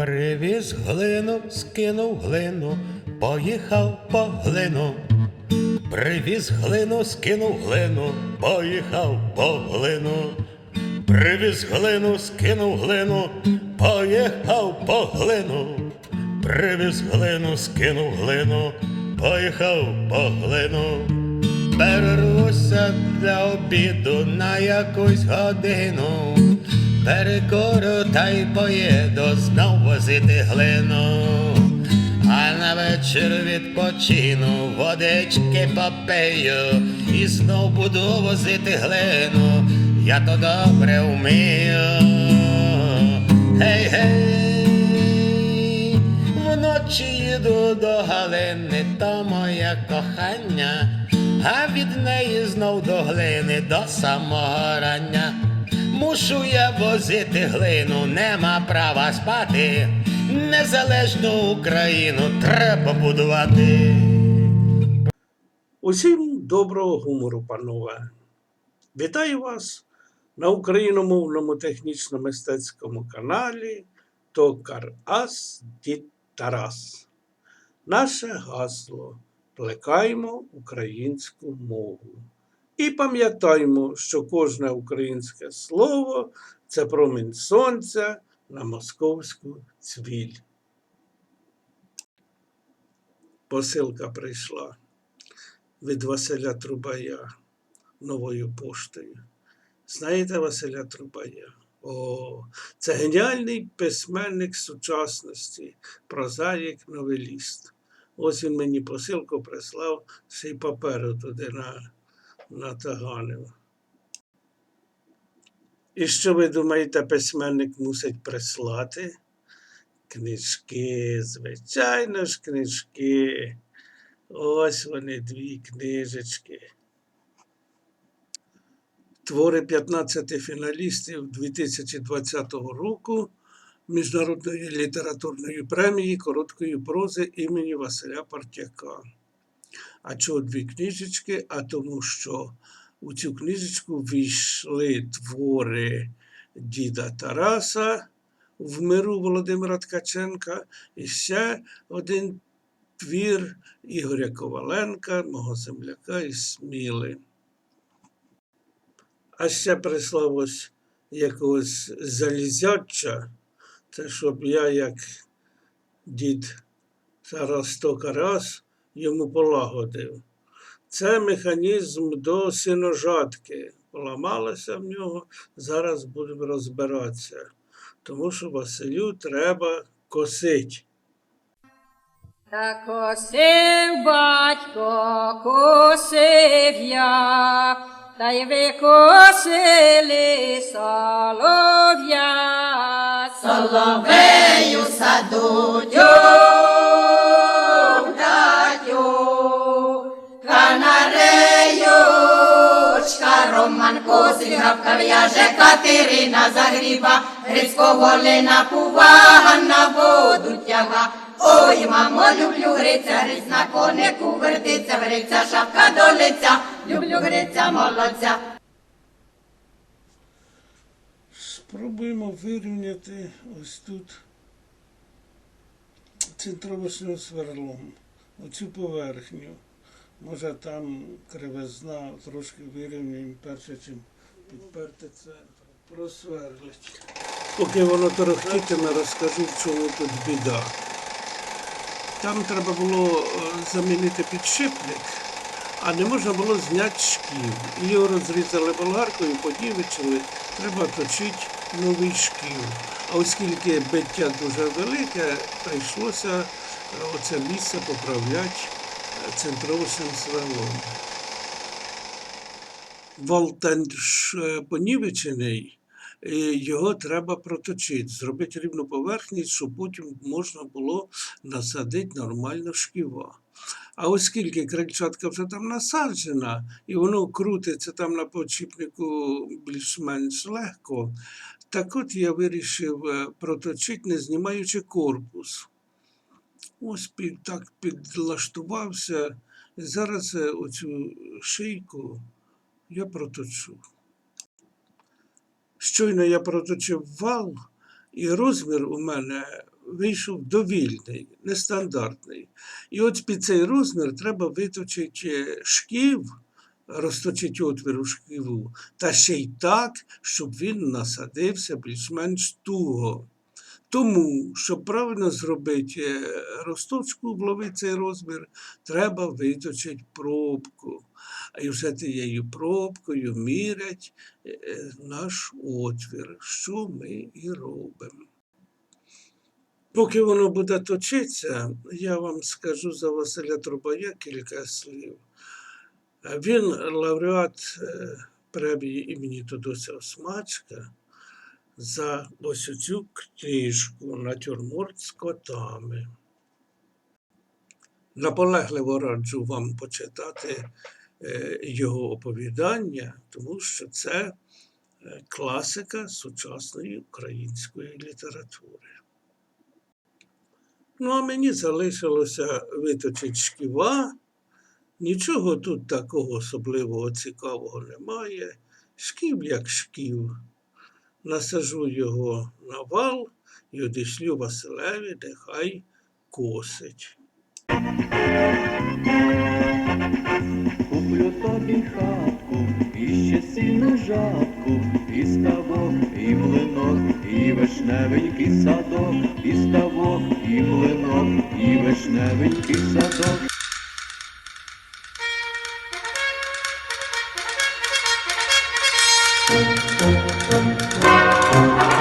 Привіз глину, скинув глину, поїхав по глину. Привіз глину, скинув глину, поїхав по глину. Привіз глину, скинув глину, поїхав по глину. Привіз глину, скинув глину, поїхав по глину. Перервуся для обіду на якусь годину. Перекору та й поїду знов возити глину. А на вечір відпочину, водички попию і знов буду возити глину. Я то добре вмію. Гей, гей, вночі їду до Галини, то моє кохання, а від неї знов до глини до самого рання. Мушу я возити глину, нема права спати. Незалежну Україну треба будувати. Усім доброго гумору, панове. Вітаю вас на україномовному технічно-мистецькому каналі Токар Ас Дід Тарас. Наше гасло Плекаймо українську мову. І пам'ятаймо, що кожне українське слово це промінь сонця на московську цвіль. Посилка прийшла від Василя Трубая новою поштою. Знаєте Василя Трубая? О, це геніальний письменник сучасності, прозаїк, новеліст. Ось він мені посилку прислав ще й паперу туди на, натаганив. І що ви думаєте, письменник мусить прислати? Книжки, звичайно ж, книжки. Ось вони дві книжечки. Твори 15 фіналістів 2020 року Міжнародної літературної премії короткої прози імені Василя Партяка. А чого дві книжечки? А тому, що у цю книжечку війшли твори діда Тараса в миру Володимира Ткаченка і ще один твір Ігоря Коваленка, мого земляка із Сміли. А ще прислав ось якогось залізяча, це щоб я, як дід Тарас Токарас, йому полагодив. Це механізм до синожатки. Поламалося в нього, зараз будемо розбиратися. Тому що Василю треба косить. Та косив батько, косив я, та й викосили солов'я. Соловею саду Гавка в'яже, Катерина загріба, Грицького лина пува, на воду тяга. Ой, мамо, люблю гриця, гриць на конику вертиться, гриця, шапка до лиця, люблю гриця, молодця. Спробуємо вирівняти ось тут центровочним сверлом, оцю поверхню. Може там кривизна трошки вирівняємо перше, чим підперти це просверлить. Поки воно торохтітиме, розкажу, в чому тут біда. Там треба було е, замінити підшипник, а не можна було зняти шків. Його розрізали болгаркою, подівичили, треба точити новий шків. А оскільки биття дуже велике, прийшлося е, оце місце поправляти е, центровочним сверлом. Валтанш е, понівечений, його треба проточити, зробити рівну поверхність, щоб потім можна було насадити нормально шківа. А оскільки крильчатка вже там насаджена, і воно крутиться там на почіпнику більш-менш легко, так от я вирішив е, проточити, не знімаючи корпус. Ось під, так підлаштувався. Зараз е, оцю шийку я проточу. Щойно я проточив вал, і розмір у мене вийшов довільний, нестандартний. І от під цей розмір треба виточити шків, розточити отвір у шківу, та ще й так, щоб він насадився більш-менш туго. Тому, щоб правильно зробити е, розточку, вловити цей розмір, треба виточити пробку. І вже тією пробкою мірять е, е, наш отвір, що ми і робимо. Поки воно буде точитися, я вам скажу за Василя Трубая кілька слів. Він лауреат премії імені Тодося Осмачка за ось цю книжку Натюрморт з котами. Наполегливо раджу вам почитати е, його оповідання, тому що це е, класика сучасної української літератури. Ну, а мені залишилося виточити шківа. Нічого тут такого особливого цікавого немає. Шків як шків насажу його на вал і одішлю Василеві, де хай косить. Куплю тобі хатку, і ще сильну жатку, і ставок, і млинок, і вишневенький садок, і ставок, і млинок, і вишневенький садок. Thank you. Música